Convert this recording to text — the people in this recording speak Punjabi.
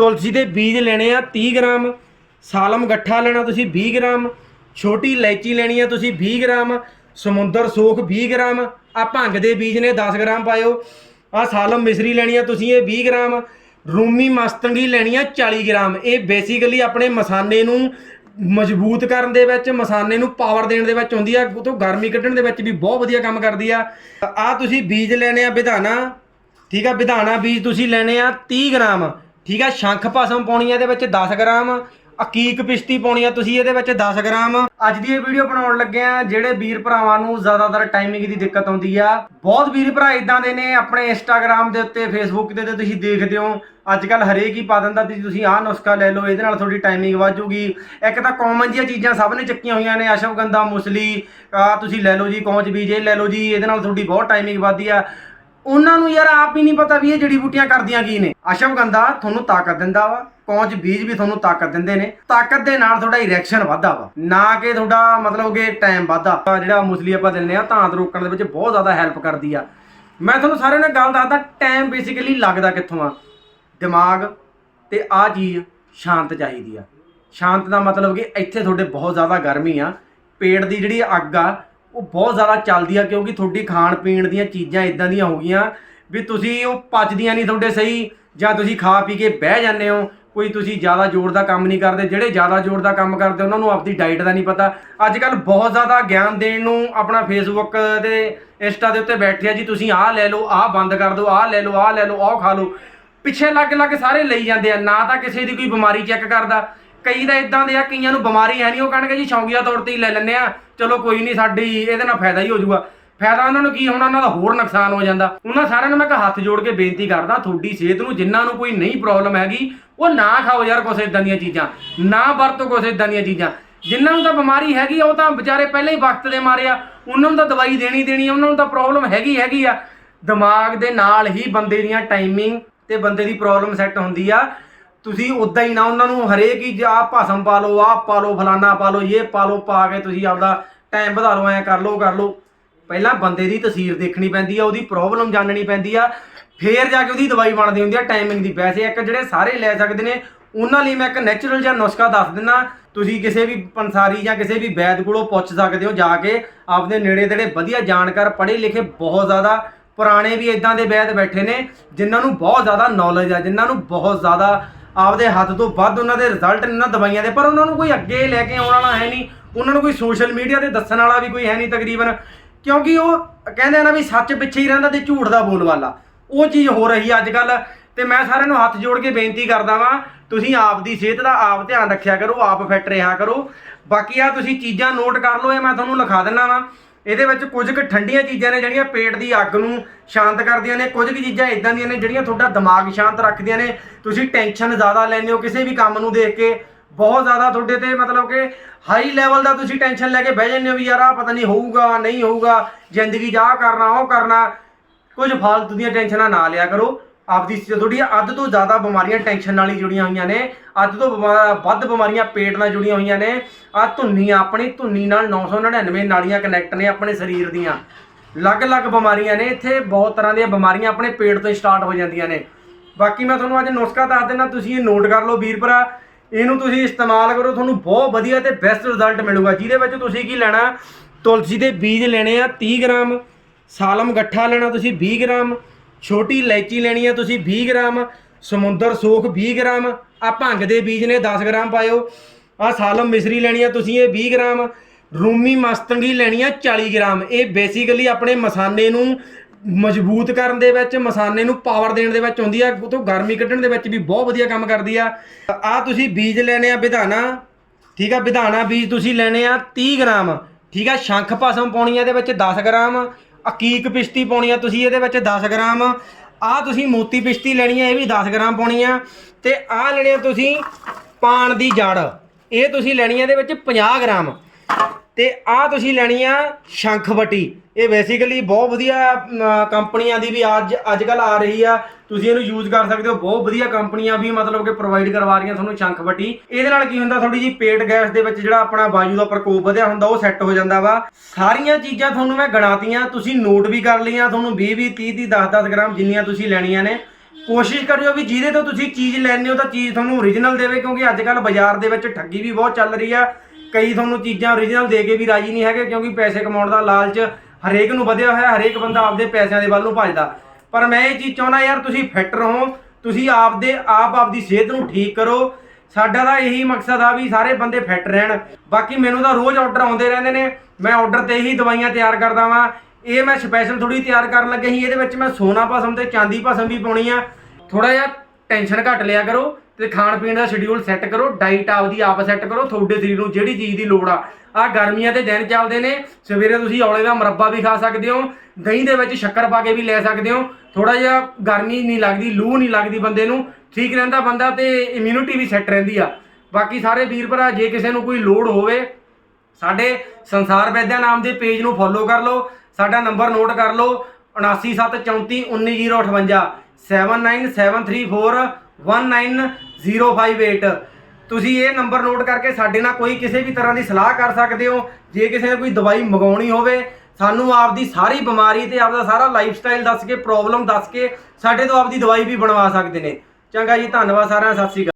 ਤੁਲਸੀ ਦੇ ਬੀਜ ਲੈਣੇ ਆ 30 ਗ੍ਰਾਮ, ਸਾਲਮ ਗੱਠਾ ਲੈਣਾ ਤੁਸੀਂ 20 ਗ੍ਰਾਮ, ਛੋਟੀ ਇਲਾਇਚੀ ਲੈਣੀ ਆ ਤੁਸੀਂ 20 ਗ੍ਰਾਮ, ਸਮੁੰਦਰ ਸੋਖ 20 ਗ੍ਰਾਮ ਆ ਭੰਗ ਦੇ ਬੀਜ ਨੇ 10 ਗ੍ਰਾਮ ਪਾਇਓ ਆ ਸਾਲਮ ਮਿਸਰੀ ਲੈਣੀ ਆ ਤੁਸੀਂ ਇਹ 20 ਗ੍ਰਾਮ, ਰੂਮੀ ਮਸਤੰਗੀ ਲੈਣੀ ਆ 40 ਗ੍ਰਾਮ, ਇਹ ਬੇਸਿਕਲੀ ਆਪਣੇ ਮਸਾਨੇ ਨੂੰ ਮਜ਼ਬੂਤ ਕਰਨ ਦੇ ਵਿੱਚ, ਮਸਾਨੇ ਨੂੰ ਪਾਵਰ ਦੇਣ ਦੇ ਵਿੱਚ ਹੁੰਦੀ ਆ ਉਹ ਤੋਂ ਗਰਮੀ ਕੱਢਣ ਦੇ ਵਿੱਚ ਵੀ ਬਹੁਤ ਵਧੀਆ ਕੰਮ ਕਰਦੀ ਆ। ਆ ਤੁਸੀਂ ਬੀਜ ਲੈਣੇ ਆ ਵਿਧਾਨਾ, ਠੀਕ ਆ, ਵਿਧਾਨਾ ਬੀਜ ਤੁਸੀਂ ਲੈਣੇ ਆ 30 ਗ੍ਰਾਮ ਠੀਕ ਆ, ਸ਼ੰਖ ਭਸਮ ਪਾਉਣੀ ਆ ਇਹਦੇ ਵਿੱਚ 10 ਗ੍ਰਾਮ, ਅਕੀਕ ਪਿਸ਼ਤੀ ਪਾਉਣੀ ਆ ਤੁਸੀਂ ਇਹਦੇ ਵਿੱਚ 10 ਗ੍ਰਾਮ। ਅੱਜ ਦੀ ਇਹ ਵੀਡੀਓ ਬਣਾਉਣ ਲੱਗੇ ਆ, ਜਿਹੜੇ ਵੀਰ ਭਰਾਵਾਂ ਨੂੰ ਜ਼ਿਆਦਾਤਰ ਟਾਈਮਿੰਗ ਦੀ ਦਿੱਕਤ ਆਉਂਦੀ ਆ। ਬਹੁਤ ਵੀਰ ਭਰਾ ਇਦਾਂ ਦੇ ਨੇ ਆਪਣੇ ਇੰਸਟਾਗ੍ਰam ਦੇ ਉੱਤੇ ਫੇਸਬੁੱਕ ਦੇ ਉੱਤੇ ਤੁਸੀਂ ਦੇਖਦੇ ਹੋ। ਅੱਜ ਕੱਲ ਹਰੇਕ ਹੀ ਪਾ ਦਿੰਦਾ ਵੀ ਤੁਸੀਂ ਆਹ ਨੁਸਖਾ ਲੈ ਲਓ, ਇਹਦੇ ਨਾਲ ਤੁਹਾਡੀ ਟਾਈਮਿੰਗ ਵਾਜੂਗੀ ਇੱਕ ਤਾਂ ਕਾਮਨ ਜਿਹੀਆਂ ਚੀਜ਼ਾਂ ਸਭ ਨੇ ਚੱਕੀਆਂ ਹੋਈਆਂ ਨੇ, ਅਸ਼ਵਗੰਧਾ, ਮੁਸਲੀ ਆ ਤੁਸੀਂ ਲੈ ਲਓ ਜੀ, ਕੌਂਚ ਬੀਜ, ਇਹ ਲੈ ਲਓ ਜੀ, ਇਹਦੇ ਨਾਲ ਤੁਹਾਡੀ ਬਹੁਤ ਟਾਈਮਿੰਗ ਵੱਧਦੀ ਆ। ਉਹਨਾਂ ਨੂੰ ਯਾਰ ਆਪ ਹੀ ਨਹੀਂ ਪਤਾ ਵੀ ਇਹ ਜੜੀ ਬੂਟੀਆਂ ਕਰਦੀਆਂ ਕੀ ਨੇ। ਅਸ਼ਵਗੰਧਾ ਤੁਹਾਨੂੰ ਤਾਕਤ ਦਿੰਦਾ ਵਾ ਕੌਂਚ ਬੀਜ ਵੀ ਤੁਹਾਨੂੰ ਤਾਕਤ ਦਿੰਦੇ ਨੇ। ਤਾਕਤ ਦੇ ਨਾਲ ਤੁਹਾਡਾ ਇਰੈਕਸ਼ਨ ਵੱਧਦਾ ਵਾ। ਨਾ ਕਿ ਤੁਹਾਡਾ ਮਤਲਬ ਕਿ ਟਾਈਮ ਵੱਧਦਾ। ਜਿਹੜਾ ਮੁਸਲੀ ਆਪਾਂ ਦਿੰਦੇ ਆ ਧਾਂਤ ਰੋਕਣ ਦੇ ਵਿੱਚ ਬਹੁਤ ਜ਼ਿਆਦਾ ਹੈਲਪ ਕਰਦੀ ਆ। ਮੈਂ ਤੁਹਾਨੂੰ ਸਾਰਿਆਂ ਨੂੰ ਗੱਲ ਦੱਸਦਾ ਟਾਈਮ ਬੇਸਿਕਲੀ ਲੱਗਦਾ ਕਿੱਥੋਂ ਆ? ਦਿਮਾਗ ਤੇ ਆ ਚੀਜ਼ ਸ਼ਾਂਤ ਚਾਹੀਦੀ ਆ। ਸ਼ਾਂਤ ਦਾ ਮਤਲਬ ਕਿ ਇੱਥੇ ਤੁਹਾਡੇ ਬਹੁਤ ਜ਼ਿਆਦਾ ਗਰਮੀ ਆ। ਪੇਟ ਦੀ ਜਿਹੜੀ ਅੱਗ ਆ ਉਹ ਬਹੁਤ ਜ਼ਿਆਦਾ ਚੱਲਦੀ ਆ ਕਿਉਂਕਿ ਤੁਹਾਡੀ ਖਾਣ ਪੀਣ ਦੀਆਂ ਚੀਜ਼ਾਂ ਇਦਾਂ ਦੀਆਂ ਹੋ ਗਈਆਂ ਵੀ ਤੁਸੀਂ ਉਹ ਪਚਦੀਆਂ ਨਹੀਂ ਤੁਹਾਡੇ ਸਹੀ ਜਾਂ ਤੁਸੀਂ ਖਾ ਪੀ ਕੇ ਬਹਿ ਜਾਂਦੇ ਹੋ, ਕੋਈ ਤੁਸੀਂ ਜ਼ਿਆਦਾ ਜ਼ੋਰ ਦਾ ਕੰਮ ਨਹੀਂ ਕਰਦੇ, ਜਿਹੜੇ ਜ਼ਿਆਦਾ ਜ਼ੋਰ ਦਾ ਕੰਮ ਕਰਦੇ ਉਹਨਾਂ ਨੂੰ ਆਪਦੀ ਡਾਈਟ ਦਾ ਨਹੀਂ ਪਤਾ। ਅੱਜ ਕੱਲ ਬਹੁਤ ਜ਼ਿਆਦਾ ਗਿਆਨ ਦੇਣ ਨੂੰ ਆਪਣਾ ਫੇਸਬੁੱਕ ਤੇ ਇੰਸਟਾ ਦੇ ਉੱਤੇ ਬੈਠੇ ਆ ਜੀ, ਤੁਸੀਂ ਆਹ ਲੈ ਲਓ, ਆਹ ਬੰਦ ਕਰ ਦਿਓ, ਆਹ ਲੈ ਲਓ, ਆਹ ਲੈ ਲਓ, ਆਹ ਖਾ ਲਓ। ਪਿੱਛੇ ਲੱਗ ਲੱਗ ਸਾਰੇ ਲਈ ਜਾਂਦੇ ਆ, ਨਾ ਤਾਂ ਕਿਸੇ ਦੀ ਕੋਈ ਬਿਮਾਰੀ ਚੈੱਕ ਕਰਦਾ। ਕਈ ਤਾਂ ਇਦਾਂ ਦੇ ਆ, ਕਈਆਂ ਨੂੰ ਬਿਮਾਰੀ ਹੈ ਨਹੀਂ ਉਹ ਕਹਿਣਗੇ ਜੀ ਸ਼ੌਂਕੀਆ ਤੌਰ ਤੇ ਹੀ ਲੈ ਲੈਂਦੇ ਆ। ਚਲੋ ਕੋਈ ਨਹੀਂ ਸਾਡੀ ਇਹਦੇ ਨਾਲ ਫਾਇਦਾ ਹੀ ਹੋ ਜਾਊਗਾ। ਫਾਇਦਾ ਉਹਨਾਂ ਨੂੰ ਕੀ ਹੋਣਾ, ਉਹਨਾਂ ਦਾ ਹੋਰ ਨੁਕਸਾਨ ਹੋ ਜਾਂਦਾ। ਉਹਨਾਂ ਸਾਰਿਆਂ ਨੂੰ ਮੈਂ ਇੱਕ ਹੱਥ ਜੋੜ ਕੇ ਬੇਨਤੀ ਕਰਦਾ, ਤੁਹਾਡੀ ਸਿਹਤ ਨੂੰ, ਜਿਨ੍ਹਾਂ ਨੂੰ ਕੋਈ ਨਹੀਂ ਪ੍ਰੋਬਲਮ ਹੈਗੀ, ਉਹ ਨਾ ਖਾਓ ਯਾਰ ਕੁਛ ਇਦਾਂ ਦੀਆਂ ਚੀਜ਼ਾਂ। ਨਾ ਵਰਤੋ ਕੁਛ ਇਦਾਂ ਦੀਆਂ ਚੀਜ਼ਾਂ। ਜਿਨ੍ਹਾਂ ਨੂੰ ਤਾਂ ਬਿਮਾਰੀ ਹੈਗੀ ਆ, ਉਹ ਤਾਂ ਵਿਚਾਰੇ ਪਹਿਲਾਂ ਹੀ ਵਕਤ ਦੇ ਮਾਰੇ ਆ। ਉਹਨਾਂ ਨੂੰ ਤਾਂ ਦਵਾਈ ਦੇਣੀ ਦੇਣੀ ਆ, ਉਹਨਾਂ ਨੂੰ ਤਾਂ ਪ੍ਰੋਬਲਮ ਹੈਗੀ ਹੈਗੀ ਆ। ਦਿਮਾਗ ਦੇ ਨਾਲ ਹੀ ਬੰਦੇ ਦੀਆਂ ਟਾਈਮਿੰਗ ਤੇ ਬੰਦੇ ਦੀ ਪ੍ਰੋਬਲਮ ਸੈੱਟ ਹੁੰਦੀ ਆ। ਤੁਸੀਂ ਉਦਾਂ ਹੀ ਨਾ ਉਹਨਾਂ ਨੂੰ ਹਰੇਕ ਹੀ ਆ ਭਾਸ਼ਣ ਪਾ ਲਓ, ਆਹ ਪਾ ਲਓ, ਫਲਾਨਾ ਪਾ ਲਓ, ਇਹ ਪਾ ਲਓ, ਪਾ ਕੇ ਤੁਸੀਂ ਆਪਦਾ ਟਾਈਮ ਵਧਾ ਲਓ, ਐ ਕਰ ਲਓ ਕਰ ਲਓ। ਪਹਿਲਾਂ ਬੰਦੇ ਦੀ ਤਸਵੀਰ ਦੇਖਣੀ ਪੈਂਦੀ ਆ, ਉਹਦੀ ਪ੍ਰੋਬਲਮ ਜਾਣਨੀ ਪੈਂਦੀ ਆ। ਫੇਰ ਜਾ ਕੇ ਉਹਦੀ ਦਵਾਈ ਬਣਦੀ ਹੁੰਦੀ ਆ ਟਾਈਮਿੰਗ ਦੀ। ਵੈਸੇ ਇੱਕ ਜਿਹੜੇ ਸਾਰੇ ਲੈ ਸਕਦੇ ਨੇ, ਉਹਨਾਂ ਲਈ ਮੈਂ ਇੱਕ ਨੈਚੁਰਲ ਜਿਹਾ ਨੁਸਖਾ ਦੱਸ ਦਿੰਦਾ। ਤੁਸੀਂ ਕਿਸੇ ਵੀ ਪੰਸਾਰੀ ਜਾਂ ਕਿਸੇ ਵੀ ਵੈਦ ਕੋਲੋਂ ਪੁੱਛ ਸਕਦੇ ਹੋ ਜਾ ਕੇ, ਆਪਦੇ ਨੇੜੇ ਤੇੜੇ ਵਧੀਆ ਜਾਣਕਾਰ, ਪੜ੍ਹੇ ਲਿਖੇ ਬਹੁਤ ਜ਼ਿਆਦਾ ਪੁਰਾਣੇ ਵੀ ਇਦਾਂ ਦੇ ਵੈਦ ਬੈਠੇ ਨੇ, ਜਿਨ੍ਹਾਂ ਨੂੰ ਬਹੁਤ ਜ਼ਿਆਦਾ ਨੌਲੇਜ ਆ, ਜਿਨ੍ਹਾਂ ਨੂੰ ਬਹੁਤ ਜ਼ਿਆਦਾ ਆਪਦੇ ਹੱਥ ਤੋਂ ਵੱਧ ਉਹਨਾਂ ਦੇ ਰਿਜ਼ਲਟ ਨੇ ਉਹਨਾਂ ਦਵਾਈਆਂ ਦੇ, ਪਰ ਉਹਨਾਂ ਨੂੰ ਕੋਈ ਅੱਗੇ ਲੈ ਕੇ ਆਉਣ ਵਾਲਾ ਹੈ ਨਹੀਂ। ਉਹਨਾਂ ਨੂੰ ਕੋਈ ਸੋਸ਼ਲ ਮੀਡੀਆ ਤੇ ਦੱਸਣ ਵਾਲਾ ਵੀ ਕੋਈ ਹੈ ਨਹੀਂ ਤਕਰੀਬਨ। ਕਿਉਂਕਿ ਉਹ ਕਹਿੰਦੇ ਆ ਨਾ ਵੀ ਸੱਚ ਪਿੱਛੇ ਹੀ ਰਹਿੰਦਾ ਤੇ ਝੂਠ ਦਾ ਬੋਲਵਾਲਾ ਉਹ ਚੀਜ਼ ਹੋ ਰਹੀ ਅੱਜ ਕੱਲ ਤੇ ਮੈਂ ਸਾਰਿਆਂ ਨੂੰ ਹੱਥ ਜੋੜ ਕੇ ਬੇਨਤੀ ਕਰਦਾ ਵਾਂ, ਤੁਸੀਂ ਆਪ ਦੀ ਸਿਹਤ ਦਾ ਆਪ ਧਿਆਨ ਰੱਖਿਆ ਕਰੋ, ਆਪ ਫਿੱਟ ਰਿਹਾ ਕਰੋ। ਬਾਕੀ ਆ ਤੁਸੀਂ ਚੀਜ਼ਾਂ ਨੋਟ ਕਰ ਲਓ, ਇਹ ਮੈਂ ਤੁਹਾਨੂੰ ਲਿਖਾ ਦਿੰਦਾ ਵਾਂ। ਇਹਦੇ ਵਿੱਚ ਕੁਝ ਕੁ ਠੰਡੀਆਂ ਚੀਜ਼ਾਂ ਨੇ ਜਿਹੜੀਆਂ ਪੇਟ ਦੀ ਅੱਗ ਨੂੰ ਸ਼ਾਂਤ ਕਰਦੀਆਂ ਨੇ, ਕੁਝ ਕੁ ਚੀਜ਼ਾਂ ਇਦਾਂ ਦੀਆਂ ਨੇ ਜਿਹੜੀਆਂ ਤੁਹਾਡਾ ਦਿਮਾਗ ਸ਼ਾਂਤ ਰੱਖਦੀਆਂ ਨੇ। ਤੁਸੀਂ ਟੈਨਸ਼ਨ ਜ਼ਿਆਦਾ ਲੈਂਦੇ ਹੋ ਕਿਸੇ ਵੀ ਕੰਮ ਨੂੰ ਦੇਖ ਕੇ। ਬਹੁਤ ਜ਼ਿਆਦਾ ਤੁਹਾਡੇ ਤੇ ਮਤਲਬ ਕਿ ਹਾਈ ਲੈਵਲ ਦਾ ਤੁਸੀਂ ਟੈਨਸ਼ਨ ਲੈ ਕੇ ਬਹਿ ਜਾਂਦੇ ਹੋ ਵੀ ਯਾਰ ਆ ਪਤਾ ਨਹੀਂ ਹੋਊਗਾ ਨਹੀਂ ਹੋਊਗਾ, ਜ਼ਿੰਦਗੀ 'ਚ ਆਹ ਕਰਨਾ, ਉਹ ਕਰਨਾ। ਕੁਝ ਫਾਲਤੂ ਦੀਆਂ ਟੈਨਸ਼ਨਾਂ ਨਾ ਲਿਆ ਕਰੋ। ਆਪਦੀ ਤੁਹਾਡੀ ਅੱਧ ਤੋਂ ਜ਼ਿਆਦਾ ਬਿਮਾਰੀਆਂ ਟੈਨਸ਼ਨ ਨਾਲ ਹੀ ਜੁੜੀਆਂ ਹੋਈਆਂ ਨੇ, ਅੱਧ ਤੋਂ ਬਿਮਾ- ਵੱਧ ਬਿਮਾਰੀਆਂ ਪੇਟ ਨਾਲ ਜੁੜੀਆਂ ਹੋਈਆਂ ਨੇ ਆ ਧੁੰਨੀ ਆਪਣੀ ਧੁੰਨੀ ਨਾਲ 999 ਨਾੜੀਆਂ ਕਨੈਕਟ ਨੇ ਆਪਣੇ ਸਰੀਰ ਦੀਆਂ। ਅਲੱਗ-ਅਲੱਗ ਬਿਮਾਰੀਆਂ ਨੇ, ਇੱਥੇ ਬਹੁਤ ਤਰ੍ਹਾਂ ਦੀਆਂ ਬਿਮਾਰੀਆਂ ਆਪਣੇ ਪੇਟ ਤੋਂ ਸਟਾਰਟ ਹੋ ਜਾਂਦੀਆਂ ਨੇ। ਬਾਕੀ ਮੈਂ ਤੁਹਾਨੂੰ ਅੱਜ ਨੁਸਖਾ ਦੱਸ ਦਿੰਦਾ, ਤੁਸੀਂ ਇਹ ਨੋਟ ਕਰ ਲਓ ਵੀਰ ਭਰਾ ਇਹਨੂੰ ਤੁਸੀਂ ਇਸਤੇਮਾਲ ਕਰੋ, ਤੁਹਾਨੂੰ ਬਹੁਤ ਵਧੀਆ ਤੇ ਬੈਸਟ ਰਿਜ਼ਲਟ ਮਿਲੂਗਾ। ਜਿਹਦੇ ਵਿੱਚ ਤੁਸੀਂ ਕੀ ਲੈਣਾ, ਤੁਲਸੀ ਦੇ ਬੀਜ ਲੈਣੇ ਆ 30 ਗ੍ਰਾਮ ਸਾਲਮ ਗੱਠਾ ਲੈਣਾ ਤੁਸੀਂ 20 ਗ੍ਰਾਮ ਛੋਟੀ ਇਲਾਇਚੀ ਲੈਣੀ ਆ ਤੁਸੀਂ 20 ਗ੍ਰਾਮ, ਸਮੁੰਦਰ ਸੋਖ 20 ਗ੍ਰਾਮ ਆ ਭੰਗ ਦੇ ਬੀਜ ਨੇ 10 ਗ੍ਰਾਮ ਪਾਇਓ। ਆ ਸਾਲਮ ਮਿਸਰੀ ਲੈਣੀ ਆ ਤੁਸੀਂ ਇਹ 20 ਗ੍ਰਾਮ, ਰੂਮੀ ਮਸਤੰਗੀ ਲੈਣੀ ਆ 40 ਗ੍ਰਾਮ। ਇਹ ਬੇਸਿਕਲੀ ਆਪਣੇ ਮਸਾਨੇ ਨੂੰ ਮਜ਼ਬੂਤ ਕਰਨ ਦੇ ਵਿੱਚ, ਮਸਾਨੇ ਨੂੰ ਪਾਵਰ ਦੇਣ ਦੇ ਵਿੱਚ ਹੁੰਦੀ ਆ, ਉਹ ਤੋਂ ਗਰਮੀ ਕੱਢਣ ਦੇ ਵਿੱਚ ਵੀ ਬਹੁਤ ਵਧੀਆ ਕੰਮ ਕਰਦੀ ਆ। ਆ ਤੁਸੀਂ ਬੀਜ ਲੈਣੇ ਆ ਵਿਧਾਨਾ ਠੀਕ ਆ ਵਿਧਾਨਾ ਬੀਜ ਤੁਸੀਂ ਲੈਣੇ ਆ 30 ਗ੍ਰਾਮ। ਠੀਕ ਆ, ਸ਼ੰਖ ਭਸਮ ਪਾਉਣੀ ਆ ਇਹਦੇ ਵਿੱਚ 10 ਗ੍ਰਾਮ। ਅਕੀਕ ਪਿਸ਼ਤੀ ਪਾਉਣੀ ਆ ਤੁਸੀਂ ਇਹਦੇ ਵਿੱਚ 10 ਗ੍ਰਾਮ? ਆ ਤੁਸੀਂ ਮੋਤੀ ਪਿਸ਼ਤੀ ਲੈਣੀ ਆ, ਇਹ ਵੀ 10 ਗ੍ਰਾਮ ਪਾਉਣੀ ਆ। ਤੇ ਆ ਲੈਣੇ ਆ ਤੁਸੀਂ ਪਾਣ ਦੀ ਜੜ। ਇਹ ਤੁਸੀਂ ਲੈਣੀ ਆ ਇਹਦੇ ਵਿੱਚ 50 ਗ੍ਰਾਮ। ਤੇ ਆ ਤੁਸੀਂ ਲੈਣੀ ਆ ਸ਼ੰਖਵਟੀ ਇਹ ਬੇਸਿਕਲੀ ਬਹੁਤ ਵਧੀਆ ਕੰਪਨੀਆਂ ਦੀ ਵੀ ਅੱਜ ਅੱਜ ਕੱਲ ਆ ਰਹੀ ਆ। ਤੁਸੀਂ ਇਹਨੂੰ ਯੂਜ਼ ਕਰ ਸਕਦੇ ਹੋ। ਬਹੁਤ ਵਧੀਆ ਕੰਪਨੀਆਂ ਵੀ ਮਤਲਬ ਕਿ ਪ੍ਰੋਵਾਈਡ ਕਰਵਾ ਰਹੀਆਂ ਤੁਹਾਨੂੰ ਸ਼ੰਖਵਟੀ ਇਹਦੇ ਨਾਲ ਕੀ ਹੁੰਦਾ ਥੋੜੀ ਜੀ ਪੇਟ ਗੈਸ ਦੇ ਵਿੱਚ ਜਿਹੜਾ ਆਪਣਾ ਵਾਯੂ ਦਾ ਪ੍ਰਕੋਪ ਵਧਿਆ ਹੁੰਦਾ, ਉਹ ਸੈੱਟ ਹੋ ਜਾਂਦਾ ਵਾ। ਸਾਰੀਆਂ ਚੀਜ਼ਾਂ ਤੁਹਾਨੂੰ ਮੈਂ ਗਣਾਤੀਆਂ। ਤੁਸੀਂ ਨੋਟ ਵੀ ਕਰ ਲਈਆਂ, ਤੁਹਾਨੂੰ 20 20 30 30 10 10 ਗ੍ਰਾਮ ਜਿੰਨੀਆਂ ਤੁਸੀਂ ਲੈਣੀਆਂ ਨੇ। ਕੋਸ਼ਿਸ਼ ਕਰਿਓ ਵੀ ਜਿਹਦੇ ਤੋਂ ਤੁਸੀਂ ਚੀਜ਼ ਲੈਣੀ ਹੋ, ਤਾਂ ਚੀਜ਼ ਤੁਹਾਨੂੰ ਓਰੀਜਨਲ ਦੇਵੇ, ਕਿਉਂਕਿ ਅੱਜ ਕੱਲ ਬਾਜ਼ਾਰ ਦੇ ਵਿੱਚ ਠੱਗੀ ਵੀ ਬਹੁਤ ਚੱਲ ਰਹੀ ਆ। ਕਈ ਤੁਹਾਨੂੰ ਚੀਜ਼ਾਂ ਓਰੀਜਨਲ ਦੇ ਕੇ ਵੀ ਰਾਜੀ ਨਹੀਂ ਹੈਗੇ ਕਿਉਂਕਿ ਪੈਸੇ ਕਮਾਉਣ ਦਾ ਲਾਲਚ ਹਰੇਕ ਨੂੰ ਵਧਿਆ ਹੋਇਆ, ਹਰੇਕ ਬੰਦਾ ਆਪਦੇ ਪੈਸਿਆਂ ਦੇ ਵੱਲ ਨੂੰ ਭੱਜਦਾ। ਪਰ ਮੈਂ ਇਹ ਚੀਜ਼ ਚਾਹੁੰਦਾ ਯਾਰ, ਤੁਸੀਂ ਫਿੱਟ ਰਹੋ, ਤੁਸੀਂ ਆਪਦੇ, ਆਪ ਆਪਦੀ ਸਿਹਤ ਨੂੰ ਠੀਕ ਕਰੋ। ਸਾਡਾ ਤਾਂ ਇਹੀ ਮਕਸਦ ਆ ਵੀ ਸਾਰੇ ਬੰਦੇ ਫਿੱਟ ਰਹਿਣ। ਬਾਕੀ ਮੈਨੂੰ ਤਾਂ ਰੋਜ਼ ਆਰਡਰ ਆਉਂਦੇ ਰਹਿੰਦੇ ਨੇ। ਮੈਂ ਆਰਡਰ ਤੇ ਹੀ ਦਵਾਈਆਂ ਤਿਆਰ ਕਰਦਾ ਵਾਂ। ਇਹ ਮੈਂ ਸਪੈਸ਼ਲ ਥੋੜੀ ਤਿਆਰ ਕਰਨ ਲੱਗੇ ਸੀ। ਇਹਦੇ ਵਿੱਚ ਮੈਂ ਸੋਨਾ ਭਸਮ ਤੇ ਚਾਂਦੀ ਭਸਮ ਵੀ ਪਾਉਣੀ ਆ। ਥੋੜਾ ਜਿਹਾ ਟੈਨਸ਼ਨ ਘੱਟ ਲਿਆ ਕਰੋ। ਤੇ ਖਾਣ ਪੀਣ ਦਾ ਸ਼ਡਿਊਲ ਸੈੱਟ ਕਰੋ ਡਾਈਟ ਆਪਦੀ ਆਪ ਸੈੱਟ ਕਰੋ, ਤੁਹਾਡੇ ਸਰੀਰ ਨੂੰ ਜਿਹੜੀ ਚੀਜ਼ ਦੀ ਲੋੜ ਆ। ਆ ਗਰਮੀਆਂ ਦੇ ਦਿਨ ਚੱਲਦੇ ਨੇ, ਸਵੇਰੇ ਤੁਸੀਂ ਔਲੇ ਦਾ ਮੁਰੱਬਾ ਵੀ ਖਾ ਸਕਦੇ ਹੋ, ਦਹੀਂ ਦੇ ਵਿੱਚ ਸ਼ੱਕਰ ਪਾ ਕੇ ਵੀ ਲੈ ਸਕਦੇ ਹੋ। ਥੋੜਾ ਜਿਹਾ ਗਰਮੀ ਨਹੀਂ ਲੱਗਦੀ, ਲੂ ਨਹੀਂ ਲੱਗਦੀ ਬੰਦੇ ਨੂੰ, ਠੀਕ ਰਹਿੰਦਾ ਬੰਦਾ ਤੇ ਇਮਿਊਨਿਟੀ ਵੀ ਸੈੱਟ ਰਹਿੰਦੀ ਆ। ਬਾਕੀ ਸਾਰੇ ਵੀਰ ਭਰਾ, ਜੇ ਕਿਸੇ ਨੂੰ ਕੋਈ ਲੋੜ ਹੋਵੇ, ਸਾਡੇ ਸੰਸਾਰ ਵੈਦਿਆ ਨਾਮ ਦੇ ਪੇਜ ਨੂੰ ਫੋਲੋ ਕਰ ਲਓ, ਸਾਡਾ ਨੰਬਰ ਨੋਟ ਕਰ ਲਓ 7973419058 7973419058 ਤੁਸੀਂ ਇਹ ਨੰਬਰ ਨੋਟ ਕਰਕੇ ਸਾਡੇ ਨਾਲ ਕੋਈ ਕਿਸੇ ਵੀ ਤਰ੍ਹਾਂ ਦੀ ਸਲਾਹ ਕਰ ਸਕਦੇ ਹੋ। ਜੇ ਕਿਸੇ ਨੇ ਕੋਈ ਦਵਾਈ ਮੰਗਾਉਣੀ ਹੋਵੇ, ਸਾਨੂੰ ਆਪਦੀ ਸਾਰੀ ਬਿਮਾਰੀ ਤੇ ਆਪਦਾ ਸਾਰਾ ਲਾਈਫ ਸਟਾਈਲ ਦੱਸ ਕੇ ਪ੍ਰੋਬਲਮ ਦੱਸ ਕੇ ਸਾਡੇ ਤੋਂ ਆਪਦੀ ਦਵਾਈ ਵੀ ਬਣਵਾ ਸਕਦੇ ਨੇ। ਚੰਗਾ ਜੀ, ਧੰਨਵਾਦ ਸਾਰਿਆਂ ਦਾ, ਸਤਿ ਸ਼੍ਰੀ ਅਕਾਲ।